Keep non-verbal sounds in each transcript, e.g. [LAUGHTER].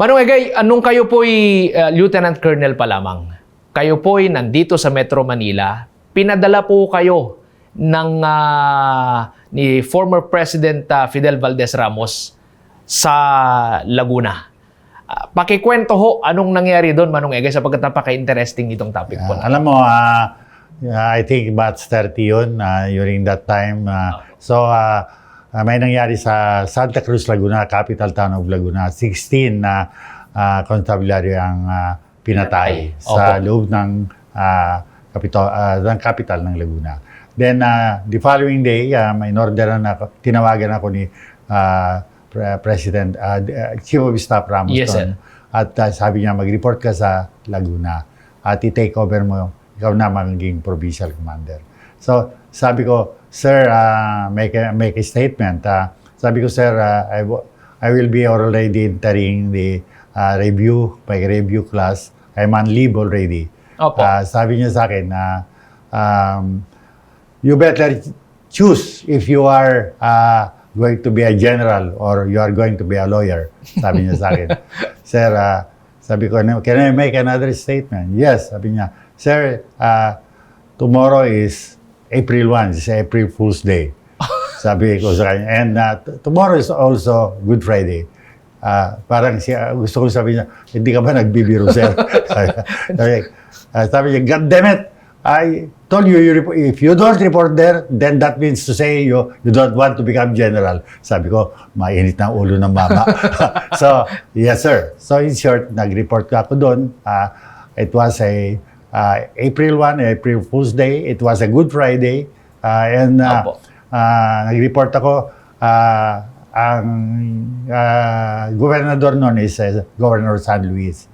Manong Egay, anong kayo po'y uh, Lieutenant Colonel pa lamang? Kayo po'y nandito sa Metro Manila. Pinadala po kayo ng ah, ni former President ah, Fidel Valdez Ramos sa Laguna. Ah, pakikwento ho, anong nangyari doon, Manong Egay, sapagkat napaka-interesting itong topic po. Ah, alam mo, ah, I think batch 30 yun ah, during that time. ah. so, ah, ah, may nangyari sa Santa Cruz, Laguna, capital town of Laguna. 16 na uh, constabulary ang ah, pinatay Pinatay. sa Opo. loob ng, ah, capital, ah, ng capital ng Laguna. Then, ah, the following day, ah, may order na ako, tinawagan ako ni ah, Pre- President, ah, ah, Chief of Staff Ramos Yes, sir. At ah, sabi niya, mag-report ka sa Laguna at i-take over mo, ikaw na magiging provincial commander. So, sabi ko, Sir, ah, make, a, make a statement. Ah, sabi ko, Sir, ah, I, I will be already entering the ah, review, my review class. I'm on leave already. Opo. Ah, sabi niya sa akin na um, you better choose if you are uh, going to be a general or you are going to be a lawyer. Sabi niya sa akin. [LAUGHS] Sir, ah, sabi ko, can I make another statement? Yes, sabi niya. Sir, ah, tomorrow is April 1, it's April Fool's Day. [LAUGHS] Sabi ko sa kanya. And t- tomorrow is also Good Friday. Ah, parang siya, gusto ko sabi niya, hindi ka ba nagbibiro, sir? [LAUGHS] sabi, ah, sabi niya, God damn it! I told you, you if you don't report there, then that means to say you you don't want to become general. Sabi ko, mainit na ulo ng mama. [LAUGHS] so, yes sir. So in short, nag-report ko ako doon. Ah, it was a ah, April 1, April Fool's Day. It was a Good Friday. Ah, and ah, Opo. ah, nag-report ako, ah, ang ah, gobernador noon is eh, Governor San Luis.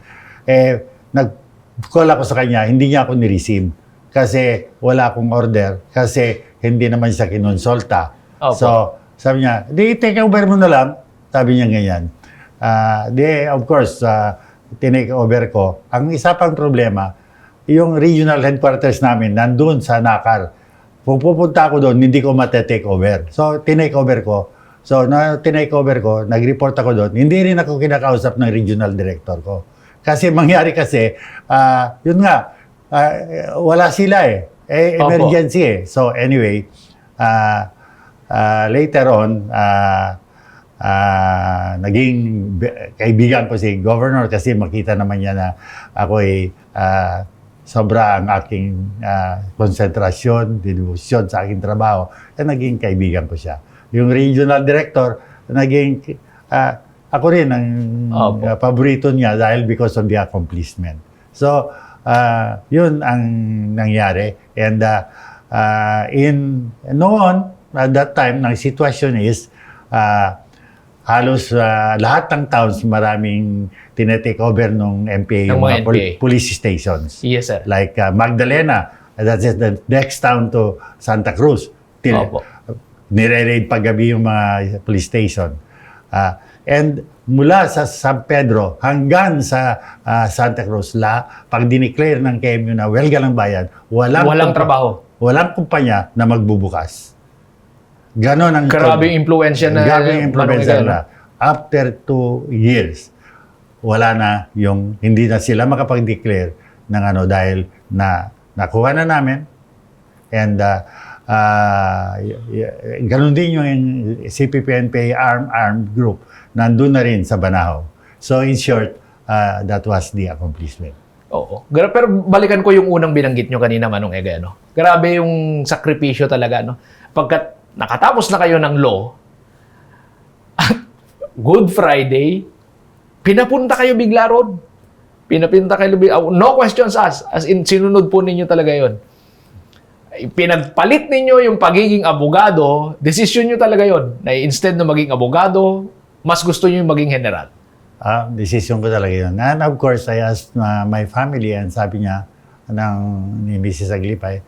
Eh, nag-call ako sa kanya, hindi niya ako ni-receive. Kasi wala akong order. Kasi hindi naman siya kinonsulta. Opo. So, sabi niya, di take over mo na lang. Sabi niya ganyan. Ah, di, of course, uh, tinake over ko. Ang isa pang problema, yung regional headquarters namin, nandun sa Nakar. Kung pupunta ako doon, hindi ko mate-take over. So, tinake over ko. So, na tinake over ko, nag-report ako doon. Hindi rin ako kinakausap ng regional director ko. Kasi mangyari kasi, ah, yun nga, ah, wala sila eh. Eh, Opo. emergency eh. So, anyway, ah, ah, later on, ah, ah, naging kaibigan ko si governor kasi makita naman niya na ako ay ah, sobra ang aking ah, konsentrasyon, dedibusyon sa aking trabaho, eh, naging kaibigan ko siya. Yung regional director, naging ah, ako rin ang Opo. ah, paborito niya dahil because of the accomplishment. So, ah, yun ang nangyari. And ah, ah, in noon, at that time, ang sitwasyon is, ah, halos ah, lahat ng towns maraming tinetake over ng MPA, Ng yung mga mga pol- police stations. Yes, sir. Like ah, Magdalena, that is the next town to Santa Cruz. Til- Opo. nire-raid paggabi yung mga police station. Ah, and mula sa San Pedro hanggang sa ah, Santa Cruz, la, pag dineclare ng KMU na welga ng bayan, walang, Walang trabaho. Walang kumpanya na magbubukas. Ganon ang... Grabe yung impluensya na Grabe no? na. After two years, wala na yung... Hindi na sila makapag-declare ng ano dahil na nakuha na namin and uh, uh, ganun din yung CPP-NPA armed armed group nandun na rin sa Banahaw. So in short, uh, that was the accomplishment. Oo. Pero balikan ko yung unang binanggit nyo kanina, Manong Ega, no? Grabe yung sakripisyo talaga, no? Pagkat nakatapos na kayo ng law, at [LAUGHS] Good Friday, pinapunta kayo bigla ron. Pinapinta kayo bigla. oh, No questions asked. As in, sinunod po ninyo talaga yon. Pinagpalit ninyo yung pagiging abogado, desisyon nyo talaga yon. Na instead na maging abogado, mas gusto nyo yung maging general. Ah, decision ko talaga yun. And of course, I asked uh, my family and sabi niya, ng, ni Mrs. Aglipay,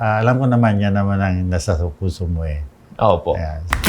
ah, alam ko naman yan naman ang nasa puso mo eh. Opo. Ayan.